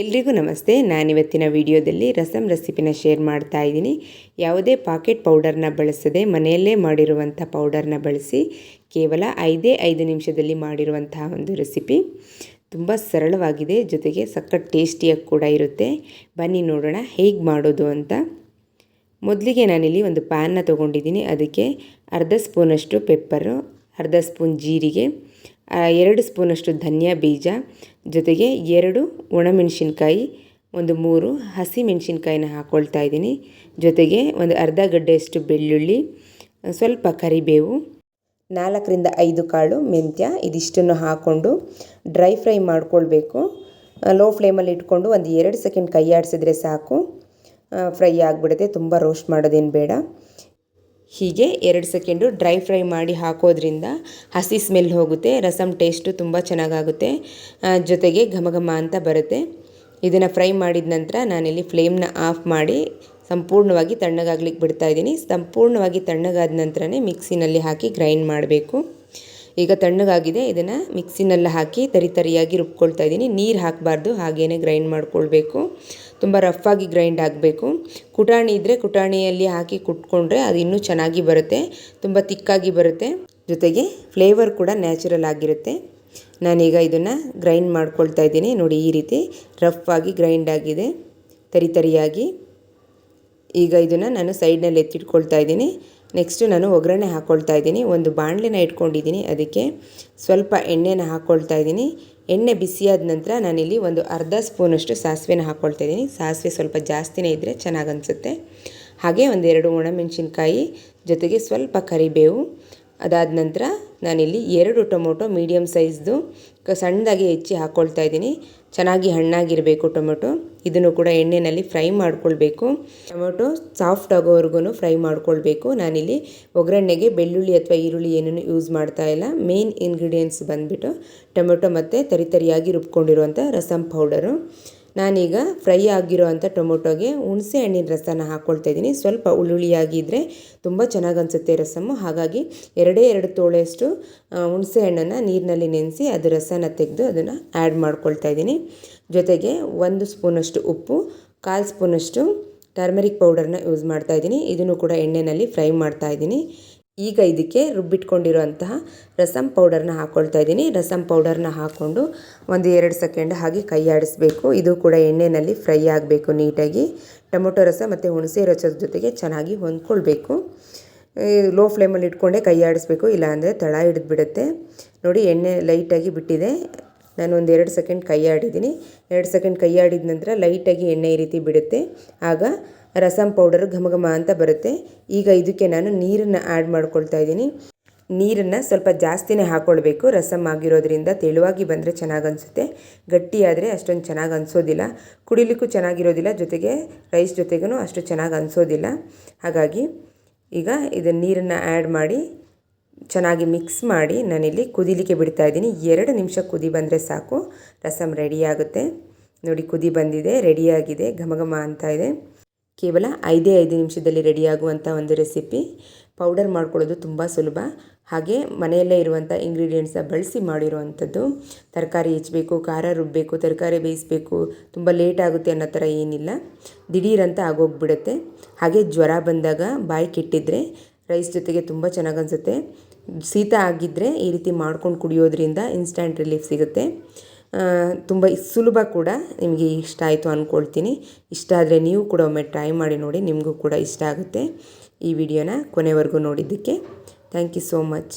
ಎಲ್ರಿಗೂ ನಮಸ್ತೆ. ನಾನಿವತ್ತಿನ ವಿಡಿಯೋದಲ್ಲಿ ರಸಂ ರೆಸಿಪಿನ ಶೇರ್ ಮಾಡ್ತಾ ಇದ್ದೀನಿ. ಯಾವುದೇ ಪಾಕೆಟ್ ಪೌಡರ್ನ ಬಳಸದೆ ಮನೆಯಲ್ಲೇ ಮಾಡಿರುವಂಥ ಪೌಡರ್ನ ಬಳಸಿ ಕೇವಲ ಐದೇ ಐದು ನಿಮಿಷದಲ್ಲಿ ಮಾಡಿರುವಂತಹ ಒಂದು ರೆಸಿಪಿ. ತುಂಬ ಸರಳವಾಗಿದೆ, ಜೊತೆಗೆ ಸಖತ್ ಟೇಸ್ಟಿಯಾಗಿ ಕೂಡ ಇರುತ್ತೆ. ಬನ್ನಿ ನೋಡೋಣ ಹೇಗೆ ಮಾಡೋದು ಅಂತ. ಮೊದಲಿಗೆ ನಾನಿಲ್ಲಿ ಒಂದು ಪ್ಯಾನ್ನ ತೊಗೊಂಡಿದ್ದೀನಿ. ಅದಕ್ಕೆ ಅರ್ಧ ಸ್ಪೂನಷ್ಟು ಪೆಪ್ಪರು ಅರ್ಧ ಸ್ಪೂನ್ ಜೀರಿಗೆ ಎರಡು ಸ್ಪೂನಷ್ಟು ಧನಿಯಾ ಬೀಜ, ಜೊತೆಗೆ ಎರಡು ಒಣಮೆಣಸಿನ್ಕಾಯಿ, ಒಂದು ಮೂರು ಹಸಿ ಮೆಣಸಿನ್ಕಾಯಿನ ಹಾಕ್ಕೊಳ್ತಾ ಇದ್ದೀನಿ. ಜೊತೆಗೆ ಒಂದು ಅರ್ಧ ಗಡ್ಡೆಯಷ್ಟು ಬೆಳ್ಳುಳ್ಳಿ, ಸ್ವಲ್ಪ ಕರಿಬೇವು, ನಾಲ್ಕರಿಂದ ಐದು ಕಾಳು ಮೆಂತ್ಯ ಇದಿಷ್ಟನ್ನು ಹಾಕ್ಕೊಂಡು ಡ್ರೈ ಫ್ರೈ ಮಾಡ್ಕೊಳ್ಬೇಕು. ಲೋ ಫ್ಲೇಮಲ್ಲಿ ಇಟ್ಕೊಂಡು ಒಂದು ಎರಡು ಸೆಕೆಂಡ್ ಕೈ ಆಡಿಸಿದ್ರೆ ಸಾಕು ಫ್ರೈ ಆಗಿಬಿಡುತ್ತೆ, ತುಂಬ ರೋಸ್ಟ್ ಮಾಡೋದೇನು ಬೇಡ. ಹೀಗೆ ಎರಡು ಸೆಕೆಂಡು ಡ್ರೈ ಫ್ರೈ ಮಾಡಿ ಹಾಕೋದ್ರಿಂದ ಹಸಿ ಸ್ಮೆಲ್ ಹೋಗುತ್ತೆ ರಸಮ್ ಟೇಸ್ಟು ತುಂಬ ಚೆನ್ನಾಗಾಗುತ್ತೆ ಜೊತೆಗೆ ಘಮ ಘಮ ಅಂತ ಬರುತ್ತೆ. ಇದನ್ನು ಫ್ರೈ ಮಾಡಿದ ನಂತರ ನಾನಿಲ್ಲಿ ಫ್ಲೇಮ್ನ ಆಫ್ ಮಾಡಿ ಸಂಪೂರ್ಣವಾಗಿ ತಣ್ಣಗಾಗ್ಲಿಕ್ಕೆ ಬಿಡ್ತಾ ಇದ್ದೀನಿ. ಸಂಪೂರ್ಣವಾಗಿ ತಣ್ಣಗಾದ ನಂತರನೇ ಮಿಕ್ಸಿನಲ್ಲಿ ಹಾಕಿ ಗ್ರೈಂಡ್ ಮಾಡಬೇಕು. ಈಗ ತಣ್ಣಗಾಗಿದೆ, ಇದನ್ನು ಮಿಕ್ಸಿನಲ್ಲಿ ಹಾಕಿ ತರಿ ತರಿಯಾಗಿ ರುಬ್ಕೊಳ್ತಾ ಇದ್ದೀನಿ. ನೀರು ಹಾಕಬಾರ್ದು ಹಾಗೇ ಗ್ರೈಂಡ್ ಮಾಡ್ಕೊಳ್ಬೇಕು. ತುಂಬ ರಫಾಗಿ ಗ್ರೈಂಡ್ ಆಗಬೇಕು. ಕುಟಾಣಿ ಇದ್ದರೆ ಕುಟಾಣಿಯಲ್ಲಿ ಹಾಕಿ ಕುಟ್ಕೊಂಡ್ರೆ ಅದು ಇನ್ನೂ ಚೆನ್ನಾಗಿ ಬರುತ್ತೆ, ತುಂಬ ತಿಕ್ಕಾಗಿ ಬರುತ್ತೆ. ಜೊತೆಗೆ ಫ್ಲೇವರ್ ಕೂಡ ನ್ಯಾಚುರಲ್ ಆಗಿರುತ್ತೆ. ನಾನೀಗ ಇದನ್ನು ಗ್ರೈಂಡ್ ಮಾಡ್ಕೊಳ್ತಾ ಇದ್ದೀನಿ. ನೋಡಿ ಈ ರೀತಿ ರಫ್ ಆಗಿ ಗ್ರೈಂಡ್ ಆಗಿದೆ. ತರಿ ತರಿಯಾಗಿ. ಈಗ ಇದನ್ನು ನಾನು ಸೈಡ್ನಲ್ಲಿ ಎತ್ತಿಟ್ಕೊಳ್ತಾ ಇದ್ದೀನಿ. ನೆಕ್ಸ್ಟು ನಾನು ಒಗ್ಗರಣೆ ಹಾಕ್ಕೊಳ್ತಾ ಇದ್ದೀನಿ. ಒಂದು ಬಾಣಲೆನ ಇಟ್ಕೊಂಡಿದ್ದೀನಿ. ಅದಕ್ಕೆ ಸ್ವಲ್ಪ ಎಣ್ಣೆನ ಹಾಕ್ಕೊಳ್ತಾ ಇದ್ದೀನಿ. ಎಣ್ಣೆ ಬಿಸಿಯಾದ ನಂತರ ನಾನಿಲ್ಲಿ ಒಂದು ಅರ್ಧ ಸ್ಪೂನಷ್ಟು ಸಾಸಿವೆನ ಹಾಕ್ಕೊಳ್ತಾ ಇದ್ದೀನಿ. ಸಾಸಿವೆ ಸ್ವಲ್ಪ ಜಾಸ್ತಿನೇ ಇದ್ದರೆ ಚೆನ್ನಾಗಿ ಅನಿಸುತ್ತೆ ಹಾಗೆ ಒಂದೆರಡು ಒಣಮೆಣಸಿನ್ಕಾಯಿ ಜೊತೆಗೆ ಸ್ವಲ್ಪ ಕರಿಬೇವು. ಅದಾದ ನಂತರ ನಾನಿಲ್ಲಿ ಎರಡು ಟೊಮೊಟೊ ಮೀಡಿಯಮ್ ಸೈಜ್ದು ಸಣ್ಣದಾಗಿ ಹೆಚ್ಚಿ ಹಾಕ್ಕೊಳ್ತಾ ಇದ್ದೀನಿ. ಚೆನ್ನಾಗಿ ಹಣ್ಣಾಗಿರಬೇಕು ಟೊಮೊಟೊ. ಇದನ್ನು ಕೂಡ ಎಣ್ಣೆಯಲ್ಲಿ ಫ್ರೈ ಮಾಡ್ಕೊಳ್ಬೇಕು. ಟೊಮೊಟೊ ಸಾಫ್ಟ್ ಆಗೋವರೆಗೂ ಫ್ರೈ ಮಾಡ್ಕೊಳ್ಬೇಕು. ನಾನಿಲ್ಲಿ ಒಗ್ಗರಣೆಗೆ ಬೆಳ್ಳುಳ್ಳಿ ಅಥವಾ ಈರುಳ್ಳಿ ಏನೂ ಯೂಸ್ ಮಾಡ್ತಾ ಇಲ್ಲ. ಮೇನ್ ಇಂಗ್ರೀಡಿಯೆಂಟ್ಸ್ ಬಂದುಬಿಟ್ಟು ಟೊಮೊಟೊ ಮತ್ತು ತರಿತರಿಯಾಗಿ ರುಬ್ಕೊಂಡಿರುವಂಥ ರಸಂ ಪೌಡರು. ನಾನೀಗ ಫ್ರೈ ಆಗಿರೋ ಅಂಥ ಟೊಮೊಟೊಗೆ ಹುಣಸೆ ಹಣ್ಣಿನ ರಸನ ಹಾಕ್ಕೊಳ್ತಾ ಇದ್ದೀನಿ. ಸ್ವಲ್ಪ ಹುಳುಳಿಯಾಗಿದ್ದರೆ ತುಂಬ ಚೆನ್ನಾಗಿ ಅನಿಸುತ್ತೆ ರಸಮ್ಮು. ಹಾಗಾಗಿ ಎರಡೇ ಎರಡು ತೋಳೆಯಷ್ಟು ಹುಣಸೆ ಹಣ್ಣನ್ನು ನೀರಿನಲ್ಲಿ ನೆನೆಸಿ ಅದು ರಸನ ತೆಗೆದು ಅದನ್ನು ಆ್ಯಡ್ ಮಾಡ್ಕೊಳ್ತಾ ಇದ್ದೀನಿ. ಜೊತೆಗೆ ಒಂದು ಸ್ಪೂನಷ್ಟು ಉಪ್ಪು, ಕಾಲು ಸ್ಪೂನಷ್ಟು ಟರ್ಮರಿಕ್ ಪೌಡರ್ನ ಯೂಸ್ ಮಾಡ್ತಾ ಇದ್ದೀನಿ. ಇದನ್ನು ಕೂಡ ಎಣ್ಣೆಯಲ್ಲಿ ಫ್ರೈ ಮಾಡ್ತಾ ಇದ್ದೀನಿ. ಈಗ ಇದಕ್ಕೆ ರುಬ್ಬಿಟ್ಕೊಂಡಿರುವಂತಹ ರಸಮ್ ಪೌಡರ್ನ ಹಾಕ್ಕೊಳ್ತಾ ಇದ್ದೀನಿ. ರಸಮ್ ಪೌಡರ್ನ ಹಾಕ್ಕೊಂಡು ಒಂದು ಎರಡು ಸೆಕೆಂಡ್ ಹಾಗೆ ಕೈ ಆಡಿಸ್ಬೇಕು. ಇದು ಕೂಡ ಎಣ್ಣೆಯಲ್ಲಿ ಫ್ರೈ ಆಗಬೇಕು ನೀಟಾಗಿ. ಟೊಮೊಟೊ ರಸ ಮತ್ತು ಹುಣಸೆ ರಸದ ಜೊತೆಗೆ ಚೆನ್ನಾಗಿ ಹೊಂದ್ಕೊಳ್ಬೇಕು. ಲೋ ಫ್ಲೇಮಲ್ಲಿ ಇಟ್ಕೊಂಡೆ ಕೈ ಆಡಿಸ್ಬೇಕು. ಇಲ್ಲಾಂದರೆ ತಳ ಹಿಡಿದ್ಬಿಡುತ್ತೆ. ನೋಡಿ ಎಣ್ಣೆ ಲೈಟಾಗಿ ಬಿಟ್ಟಿದೆ. ನಾನು ಒಂದು ಎರಡು ಸೆಕೆಂಡ್ ಕೈ ಆಡಿದ್ದೀನಿ. ಎರಡು ಸೆಕೆಂಡ್ ಕೈ ಆಡಿದ ನಂತರ ಲೈಟಾಗಿ ಎಣ್ಣೆ ಈ ರೀತಿ ಬಿಡುತ್ತೆ. ಆಗ ರಸಮ್ ಪೌಡರ್ ಘಮ ಘಮ ಅಂತ ಬರುತ್ತೆ. ಈಗ ಇದಕ್ಕೆ ನಾನು ನೀರನ್ನು ಆ್ಯಡ್ ಮಾಡ್ಕೊಳ್ತಾ ಇದ್ದೀನಿ. ನೀರನ್ನು ಸ್ವಲ್ಪ ಜಾಸ್ತಿನೇ ಹಾಕ್ಕೊಳ್ಬೇಕು ರಸಮ್ ಆಗಿರೋದ್ರಿಂದ ತೆಳುವಾಗಿ ಬಂದರೆ ಚೆನ್ನಾಗಿ ಅನಿಸುತ್ತೆ. ಗಟ್ಟಿಯಾದರೆ ಅಷ್ಟೊಂದು ಚೆನ್ನಾಗಿ ಅನಿಸೋದಿಲ್ಲ. ಕುಡಿಲಿಕ್ಕೂ ಚೆನ್ನಾಗಿರೋದಿಲ್ಲ. ಜೊತೆಗೆ ರೈಸ್ ಜೊತೆಗೂ ಅಷ್ಟು ಚೆನ್ನಾಗಿ ಅನಿಸೋದಿಲ್ಲ. ಹಾಗಾಗಿ ಈಗ ಇದನ್ನು ನೀರನ್ನು ಆ್ಯಡ್ ಮಾಡಿ ಚೆನ್ನಾಗಿ ಮಿಕ್ಸ್ ಮಾಡಿ ನಾನಿಲ್ಲಿ ಕುದಿಲಿಕ್ಕೆ ಬಿಡ್ತಾ ಇದ್ದೀನಿ. ಎರಡು ನಿಮಿಷ ಕುದಿ ಬಂದರೆ ಸಾಕು. ರಸಮ್ ರೆಡಿಯಾಗುತ್ತೆ ನೋಡಿ ಕುದಿ ಬಂದಿದೆ ರೆಡಿಯಾಗಿದೆ ಘಮ ಘಮ ಅಂತ ಇದೆ. ಕೇವಲ ಐದೇ ಐದು ನಿಮಿಷದಲ್ಲಿ ರೆಡಿಯಾಗುವಂಥ ಒಂದು ರೆಸಿಪಿ. ಪೌಡರ್ ಮಾಡ್ಕೊಳ್ಳೋದು ತುಂಬ ಸುಲಭ. ಹಾಗೆ ಮನೆಯಲ್ಲೇ ಇರುವಂಥ ಇಂಗ್ರೀಡಿಯೆಂಟ್ಸ್ನ ಬಳಸಿ ಮಾಡಿರುವಂಥದ್ದು. ತರಕಾರಿ ಹೆಚ್ಚಬೇಕು, ಖಾರ ರುಬ್ಬಬೇಕು ತರಕಾರಿ ಬೇಯಿಸಬೇಕು, ತುಂಬ ಲೇಟ್ ಆಗುತ್ತೆ ಅನ್ನೋ ಥರ ಏನಿಲ್ಲ. ದಿಢೀರಂತ ಆಗೋಗ್ಬಿಡುತ್ತೆ. ಹಾಗೆ ಜ್ವರ ಬಂದಾಗ ಬಾಯಿ ಕೆಟ್ಟಿದ್ರೆ ರೈಸ್ ಜೊತೆಗೆ ತುಂಬ ಚೆನ್ನಾಗಿ ಅನಿಸುತ್ತೆ. ಶೀತ ಆಗಿದ್ದರೆ ಈ ರೀತಿ ಮಾಡ್ಕೊಂಡು ಕುಡಿಯೋದ್ರಿಂದ ಇನ್ಸ್ಟಂಟ್ ರಿಲೀಫ್ ಸಿಗುತ್ತೆ. ತುಂಬ ಸುಲಭ ಕೂಡ ನಿಮಗೆ ಇಷ್ಟ ಆಯಿತು ಅಂದ್ಕೊಳ್ತೀನಿ ಇಷ್ಟ ಆದರೆ ನೀವು ಕೂಡ ಒಮ್ಮೆ ಟ್ರೈ ಮಾಡಿ ನೋಡಿ, ನಿಮಗೂ ಕೂಡ ಇಷ್ಟ ಆಗುತ್ತೆ ಈ ವಿಡಿಯೋನ ಕೊನೆವರೆಗೂ ನೋಡಿದ್ದಕ್ಕೆ. Thank you so much